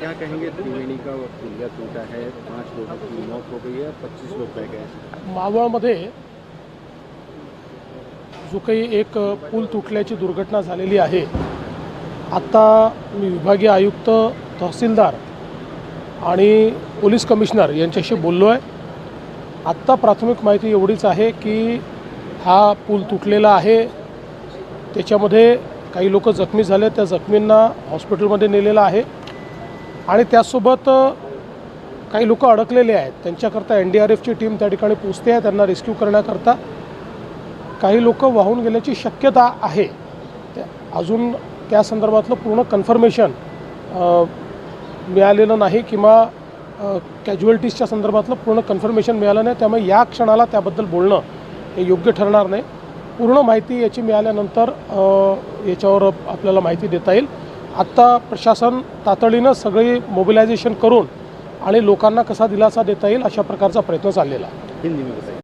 क्या कहेंगे त्रिवेणी का पुलिया टूटा है? पाँच लोगों की मौत हो गई है पच्चीस लोग बह गए मावळमध्ये जो काही एक पूल तुटल्याची दुर्घटना झालेली आहे आत्ता मी विभागीय आयुक्त तहसीलदार आणि पोलीस कमिशनर यांच्याशी बोललो आहे आत्ता प्राथमिक माहिती एवढीच आहे की हा पूल तुटलेला आहे. त्याच्यामध्ये काही लोक जखमी झाले त्या जखमींना हॉस्पिटलमध्ये नेलेलं आहे. आणि त्यासोबत काही लोक अडकलेले आहेत. त्यांच्याकरता एन डी आर एफची टीम त्या ठिकाणी पोचते आहे. त्यांना रेस्क्यू करण्याकरता काही लोक वाहून गेल्याची शक्यता आहे. त्या अजून त्या संदर्भातलं पूर्ण कन्फर्मेशन मिळालेलं नाही किंवा कॅज्युअल्टीजच्या संदर्भातलं पूर्ण कन्फर्मेशन मिळालं नाही. त्यामुळे या क्षणाला त्याबद्दल बोलणं हे योग्य ठरणार नाही. पूर्ण माहिती याची मिळाल्यानंतर याच्यावर आपल्याला माहिती देता येईल. आत्ता प्रशासन तातडीनं सगळी मोबिलायझेशन करून आणि लोकांना कसा दिलासा देता येईल अशा प्रकारचा प्रयत्न चाललेला आहे.